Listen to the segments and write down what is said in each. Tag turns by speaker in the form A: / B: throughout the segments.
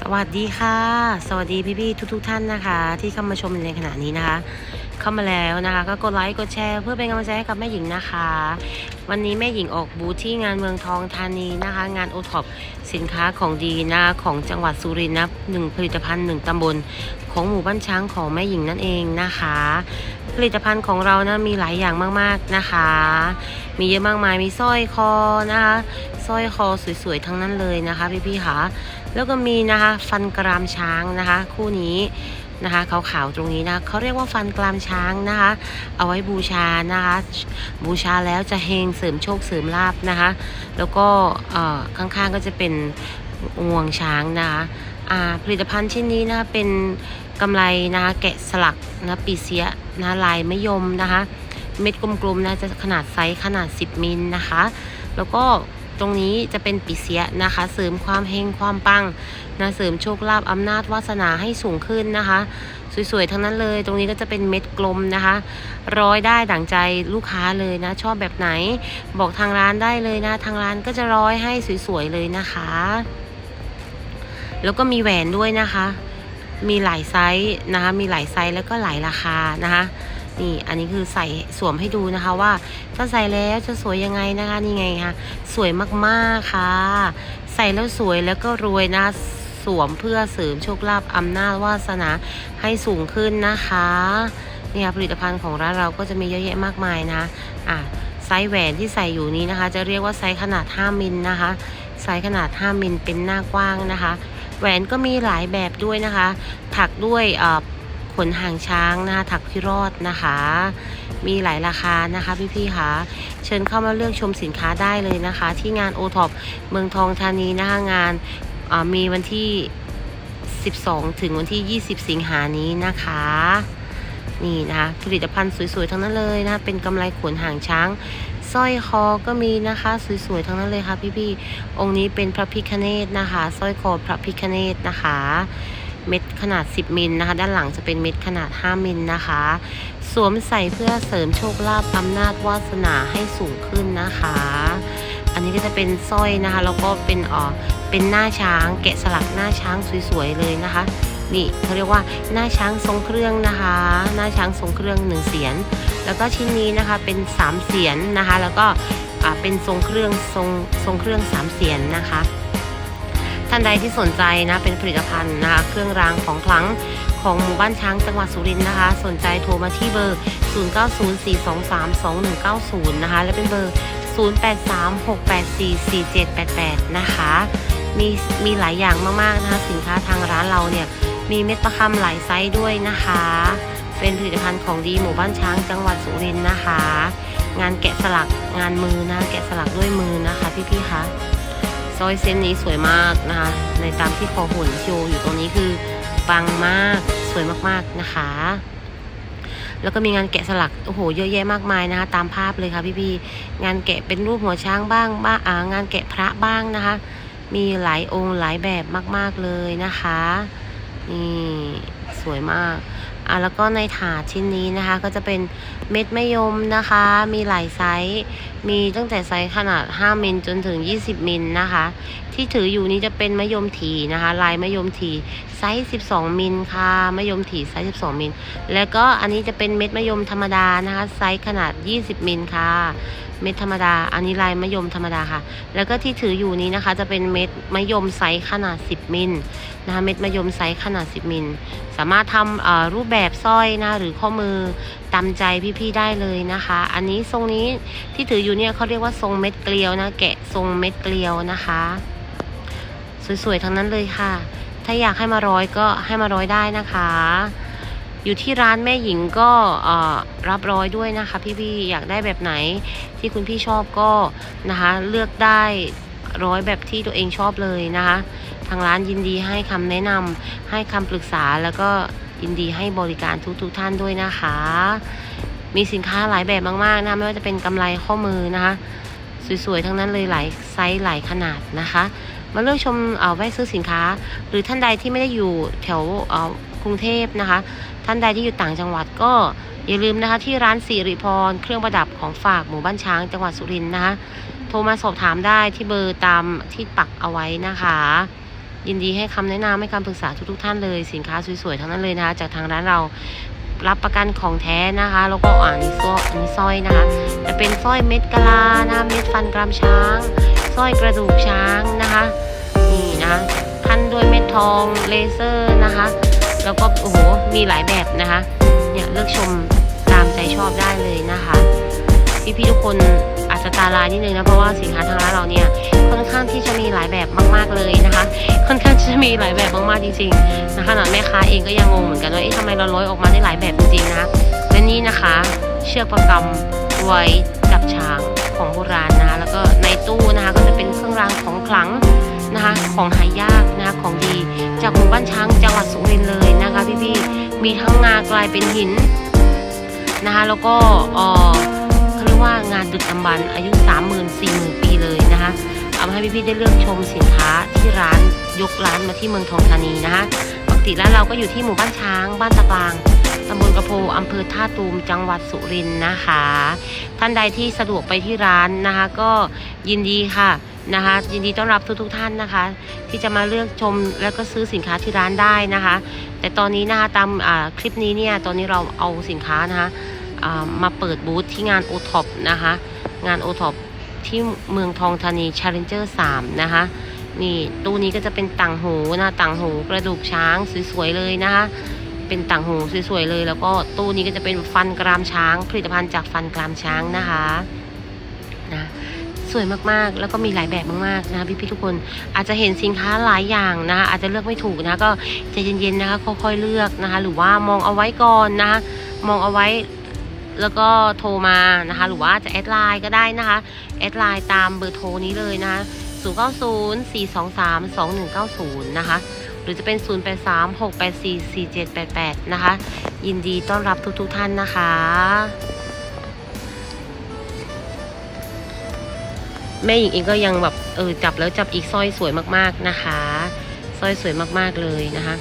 A: สวัสดีค่ะ สวัสดีพี่ๆทุกๆท่านนะคะ ที่เข้ามาชมในขณะนี้นะคะ เข้ามาแล้วนะคะ ก็กดไลค์กดแชร์เพื่อเป็นกำลังใจให้กับแม่หญิงนะคะ วันนี้แม่หญิงออกบูธที่งานเมืองทองธานีนะคะ งานโอท็อปสินค้าของดีนะของจังหวัดสุรินทร์นะหนึ่งผลิตภัณฑ์หนึ่งตำบลของหมู่บ้านช้างของแม่หญิงนั่นเองนะคะ ผลิตภัณฑ์ของเรานะมีหลายอย่างมากๆนะคะ มีเยอะมากมายมีสร้อยคอนะคะสร้อยคอสวยๆทั้งนั้นเลยนะคะพี่ๆค่ะแล้วก็มีนะคะฟันกรามช้างนะคะ คู่นี้ นะคะขาวๆตรงนี้นะเขาเรียกว่าฟันกรามช้างนะคะ เอาไว้บูชานะคะ บูชาแล้วจะเฮงเสริมโชคเสริมลาบนะคะ แล้วก็ข้างๆก็จะเป็นงวงช้างนะคะผลิตภัณฑ์ชิ้นนี้นะคะเป็นกำไรนะคะแกะสลักนะปีเสียนะลายมะยมนะคะ เม็ดกลมๆนะจะขนาดไซส์ขนาด 10 มิลนะคะ แล้วก็ ตรงนี้จะเป็นปีเสียนะคะ เสริมความเฮงความปังนะเสริมโชคลาภอำนาจวาสนาให้สูงขึ้นนะคะ สวยๆทั้งนั้นเลย ตรงนี้ก็จะเป็นเม็ดกลมนะคะ ร้อยได้ดั่งใจลูกค้าเลยนะ ชอบแบบไหน บอกทางร้านได้เลยนะ ทางร้านก็จะร้อยให้สวยๆเลยนะคะ แล้วก็มีแหวนด้วยนะคะ มีหลายไซส์นะคะ มีหลายไซส์แล้วก็หลายราคานะคะ นี่อันนี้คือใส่สวมให้ดูนะคะว่าถ้าใส่แล้วจะสวยยังไงนะคะนี่ไงคะสวยมากๆค่ะ ใส่แล้วสวยแล้วก็รวยนะสวมเพื่อเสริมโชคลาภอำนาจวาสนาให้สูงขึ้นนะคะเนี่ยผลิตภัณฑ์ของร้านเราก็จะมีเยอะแยะมากมายนะอะไซส์แหวนที่ใส่อยู่นี้นะคะ จะเรียกว่าไซส์ขนาด 5 มิลนะคะ ไซส์ขนาด 5 มิลเป็นหน้ากว้างนะคะ แหวนก็มีหลายแบบด้วยนะคะ ถักด้วยเอ่อ ขนหางช้างนะคะถักพิรอดนะคะ มีหลายราคานะคะพี่ๆค่ะเชิญเข้ามาเลือกชมสินค้าได้เลยนะคะ ที่งานโอท็อปเมืองทองธานีนะคะงานามีวันที่ 12 ถึงวันที่ 20 สิงหานี้นะคะนี่นะคะผลิตภัณฑ์สวยๆทั้งนั้นเลยนะะเป็นกำไรขนหางช้างสร้อยคอก็มีนะคะสวยๆทั้งนั้นเลยค่ะพี่ๆองค์นี้เป็นพระพิคเนตนะคะสร้อยคอพระพิคเนตนะคะ เม็ดขนาด 10 มิลนะคะ ด้านหลังจะเป็นเม็ดขนาด 5 มิลนะคะ สวมใส่เพื่อเสริมโชคลาภอำนาจวาสนาให้สูงขึ้นนะคะ อันนี้ก็จะเป็นสร้อยนะคะแล้วก็เป็นอ่อเป็นหน้าช้างแกะสลักหน้าช้างสวยๆเลยนะคะนี่เขาเรียกว่าหน้าช้างทรงเครื่องนะคะ หน้าช้างทรงเครื่องหนึ่งเสียน แล้วก็ชิ้นนี้นะคะเป็นสามเสียนนะคะ แล้วก็เป็นทรงเครื่องทรงทรงเครื่องสามเสียนนะคะ ท่านใดที่สนใจนะเป็นผลิตภัณฑ์นะคะเครื่องรางของขลังของหมู่บ้านช้างจังหวัดสุรินทร์นะคะ สนใจโทรมาที่เบอร์ 0904232190 นะคะ และเป็นเบอร์ 0836844788 นะคะ มีมีหลายอย่างมากๆนะคะ สินค้าทางร้านเราเนี่ย มีเม็ดประคำหลายไซส์ด้วยนะคะ เป็นผลิตภัณฑ์ของดีหมู่บ้านช้างจังหวัดสุรินทร์นะคะ งานแกะสลักงานมือนะ แกะสลักด้วยมือนะคะพี่ๆคะ สร้อยเส้นนี้สวยมากนะคะ ในตามที่คอหุ่นโชว์อยู่ตรงนี้คือปังมากสวยมากๆนะคะ แล้วก็มีงานแกะสลักโอ้โหเยอะแยะมากมายนะคะ ตามภาพเลยค่ะพี่ๆงานแกะเป็นรูปหัวช้างบ้างบ้างอ่างานแกะพระบ้างนะคะ มีหลายองค์หลายแบบมาก ๆเลยนะคะนี่สวยมากอะแล้วก็ในถาดชิ้นนี้นะคะ ก็จะเป็นเม็ดมะยมนะคะ มีหลายไซส์ มีตั้งแต่ไซส์ขนาด 5 มิลจนถึง 20 มิลนะคะ ที่ถืออยู่นี้จะเป็นมะยมถีนะคะ ลายมะยมถีไซส์ 12 มิลค่ะมะยมถีไซส์ 12 มิล แล้วก็อันนี้จะเป็นเม็ดมะยมธรรมดานะคะ ไซส์ขนาด 20 มิลค่ะ เม็ดธรรมดา อันนี้ลายมะยมธรรมดาค่ะ แล้วก็ที่ถืออยู่นี้นะคะ จะเป็นเม็ดมะยมไซส์ขนาด 10 มิลนะคะ เม็ดมะยมไซส์ขนาด 10 มิล สามารถทำรูปแบบสร้อยนะหรือข้อมือ ตามใจพี่ๆได้เลยนะคะ อันนี้ทรงนี้ที่ถืออยู่เนี่ยเขาเรียกว่าทรงเม็ดเกลียวนะ แกะทรงเม็ดเกลียวนะคะ สวยๆทั้งนั้นเลยค่ะ ถ้าอยากให้มาร้อยก็ให้มาร้อยได้นะคะ อยู่ที่ร้านแม่หญิงก็รับร้อยด้วยนะคะ พี่ๆอยากได้แบบไหนที่คุณพี่ชอบก็นะคะ เลือกได้ร้อยแบบที่ตัวเองชอบเลยนะคะ ทางร้านยินดีให้คำแนะนำให้คำปรึกษาแล้วก็ ยินดีให้บริการทุกๆทท่านด้วยนะคะ มีสินค้าหลายแบบมากๆนะไม่ว่าจะเป็นกำไรข้อมือนะคะ สวยๆทั้งนั้นเลยหลายไซส์หลายขนาดนะคะ มาเลือกชมเอ่อแวะซื้อสินค้า หรือท่านใดที่ไม่ได้อยู่แถวเออกรุงเทพนะคะ ท่านใดที่อยู่ต่างจังหวัดก็อย่าลืมนะคะที่ร้านสิริพรเครื่องประดับของฝากหมู่บ้านช้างจังหวัดสุรินทร์นะคะ โทรมาสอบถามได้ที่เบอร์ตามที่ปักเอาไว้นะคะ ยินดีให้คำแนะนำให้คำปรึกษาทุกๆท่านเลย สินค้าสวยๆทั้งนั้นเลยนะคะ จากทางร้านเรารับประกันของแท้นะคะ แล้วก็อ่านี่สร้อยอันนี้สร้อยนะคะ จะเป็นสร้อยเม็ดกะลานะคะเม็ดฟันกรามช้างสร้อยกระดูกช้างนะคะ นี่นะพันด้วยเม็ดทองเลเซอร์นะคะ แล้วก็โอ้โหมีหลายแบบนะคะเนี่ยเลือกชมตามใจชอบได้เลยนะคะพี่ๆทุกคนอาจจะตาลายนิดนึงนะเพราะว่าสินค้าทางร้านเราเนี่ย ค่อนข้างที่จะมีหลายแบบมาก ๆเลยนะคะ ค่อนข้างจะมีหลายแบบมากๆจริงๆนะคะขนาดแม่ค้าเองก็ยังงงเหมือนกันว่าเอ๊ะทำไมเราร้อยออกมาได้หลายแบบจริงๆนะคะและนี่นะคะ เชือกประกำไว้จับช้างของโบราณนะคะแล้วก็ในตู้นะคะก็จะเป็นเครื่องรางของขลังนะคะของหายากนะคะของดี จากหมู่บ้านช้างจังหวัดสุรินทร์เลยนะคะพี่ๆมีทั้งงากลายเป็นหินนะคะแล้วก็เออเขาเรียกว่างานดึกดำบรรพ์อายุ 3 0 0 0 0 4 0 0 0 0 ปีเลยนะคะ เอาให้พี่ๆได้เลือกชมสินค้าที่ร้านยกร้านมาที่เมืองทองธานีนะคะปกติแล้วเราก็อยู่ที่หมู่บ้านช้าง บ้านตะกลางตำบลกระโพอำเภอท่าตูม จังหวัดสุรินทร์นะคะ ท่านใดที่สะดวกไปที่ร้านนะคะ ก็ยินดีค่ะนะคะ ยินดีต้อนรับทุกๆท่านนะคะ ที่จะมาเลือกชมแล้วก็ซื้อสินค้าที่ร้านได้นะคะ แต่ตอนนี้นะคะตามคลิปนี้เนี่ยตอนนี้เราเอาสินค้านะคะมาเปิดบูธที่งาน o t o p นะคะ งาน o t o p ที่เมืองทองธานี Challenger 3 นะคะ นี่ตู้นี้ก็จะเป็นต่างหูนะต่างหูกระดูกช้างสวยๆเลยนะคะ เป็นต่างหูสวยๆเลย แล้วก็ตู้นี้ก็จะเป็นฟันกรามช้าง ผลิตภัณฑ์จากฟันกรามช้างนะคะนะสวยมากๆ แล้วก็มีหลายแบบมากๆนะพี่ๆทุกคนอาจจะเห็นสินค้าหลายอย่างนะคะอาจจะเลือกไม่ถูกนะก็ใจเย็นๆนะคะค่อยๆเลือกนะคะ หรือว่ามองเอาไว้ก่อนนะคะมองเอาไว้ แล้วก็โทรมานะคะ หรือว่าจะแอดไลน์ก็ได้นะคะ แอดไลน์ตามเบอร์โทรนี้เลยนะคะ 090 423 2190 นะคะ หรือจะเป็น 083 684 4788 นะคะ ยินดีต้อนรับทุกๆทท่านนะคะ แม่หญิงเองก็ยังแบบเออจับแล้วจับอีกสร้อยสวยมากๆนะคะสร้อยสวยมากๆเลยนะคะ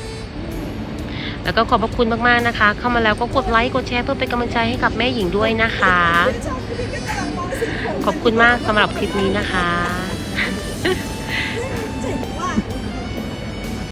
A: แล้วก็ขอบพระคุณมากๆนะคะ เข้ามาแล้วก็กดไลค์กดแชร์เพื่อเป็นกำลังใจให้กับแม่หญิงด้วยนะคะ ขอบคุณมากสำหรับคลิปนี้นะคะ